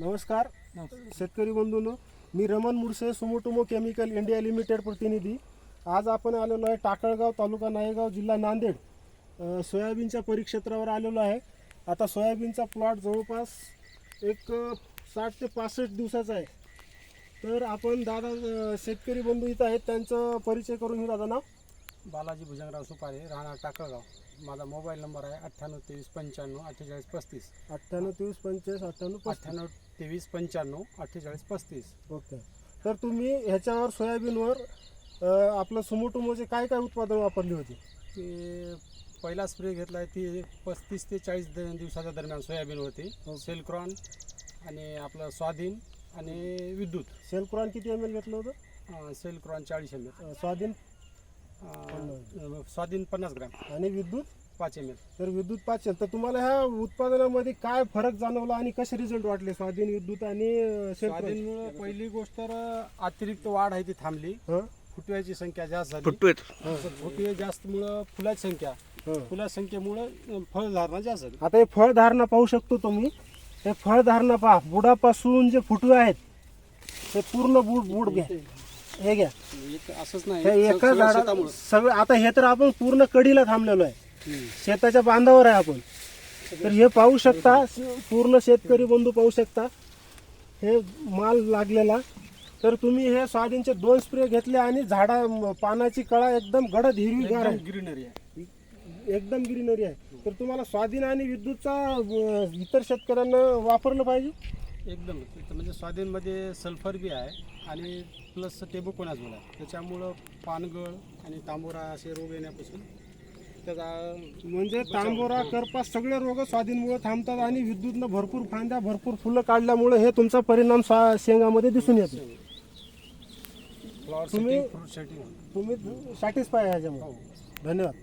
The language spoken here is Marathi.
नमस्कार. शेतकरी बंधूंनो मी Raman Murse Sumitomo chemical India limited प्रतिनिधी. आज आपण आलेलो आहे टाकळगाव तालुका नायगाव जिल्हा नांदेड. सोयाबीनच्या परिक्षेत्रावर आलेलो आहे. आता सोयाबीनचा प्लॉट जवळपास एक साठ ते पासष्ट दिवसाचा आहे. तर आपण दादा शेतकरी बंधू इथं आहेत. त्यांचं परिचय करून घेऊ दादा नाव. बालाजी भुजंगराव सुपारे राहणार टाकळगाव. माझा मोबाईल नंबर आहे अठ्ठ्याण्णव तेवीस पंच्याण्णव अठ्ठेचाळीस पस्तीस. अठ्ठ्याण्णव तेवीस पंचेचाळीस अठ्ठ्याण्णव अठ्ठ्याण्णव तेवीस पंच्याण्णव अठ्ठेचाळीस पस्तीस. ओके. तर तुम्ही ह्याच्यावर सोयाबीनवर अ, आपलं सुमोटुमोचे काय काय उत्पादन वापरली होती? ते पहिला स्प्रे घेतला आहे ती पस्तीस ते चाळीस द- दिवसाच्या दरम्यान सोयाबीन होती. सेलक्रॉन आणि आपलं स्वाधीन आणि विद्युत. सेलक्रान किती एम एल घेतलं होतं? अं, सेलक्रॉन चाळीस एम अ, स्वाधीन स्वाधीन पन्नास ग्रॅम. आणि विद्युत? पाच एम एल तर विद्युत पाचशे तर तुम्हाला ह्या उत्पादनामध्ये काय फरक जाणवला आणि कसे रिझल्ट वाटले? स्वाधीन विद्युत आणि अ, स्वाधीनमुळं पहिली गोष्ट तर अतिरिक्त वाढ आहे ती थांबली. हं? फुटव्याची संख्या जास्त झाली. फुटवेत फुटवे जास्त मुळे फुलाची संख्या. हं. फुला संख्येमुळे फळधारणा जास्त झाली. आता हे फळधारणा पाहू शकतो तुम्ही. हे फळधारणा पहा. बुडापासून जे फुटवे आहेत ते पूर्ण बुड बुड घ्या. हे घ्या. एक असंच नाही हे एका सगळं झाडा शेतामुळं. सगळं आता हे तर आपण पूर्ण कडीला थांबलेलो आहे. हम्म. शेताच्या बांधावर आहे आपण. तर हे पाहू शकता पूर्ण शेतकरी बंधू पाहू शकता. हे माल लागलेला. तर तुम्ही हे सोयाबीनचे दोन स्प्रे घेतले आणि झाडा म- पानाची कळा एकदम गडद हिरवीगार एकदम आहे. ग्रीनरी आहे. एकदम ग्रीनरी आहे. तर तुम्हाला स्वाधीन आणि विद्युतचा अ, इतर शेतकऱ्यांना वापरलं पाहिजे. एकदम. म्हणजे स्वाधीनमध्ये सल्फर बी आहे आणि प्लस टेबोकोनाझोल आहे त्याच्यामुळं पानगळ आणि तांबोरा असे रोग येण्यापासून त्याचा म्हणजे तांबोरा करपा सगळे रोग स्वाधीनमुळे थांबतात आणि विद्युतनं भरपूर फांद्या भरपूर फुलं काढल्यामुळे हे तुमचा परिणाम स्वा शेंगामध्ये दिसून येतो. फ्लॉवर तुम्ही- सेटिंग फ्रूट सेटिंग तुम्ही सॅटिस्फाय आहे ह्याच्यामुळे. हो. धन्यवाद.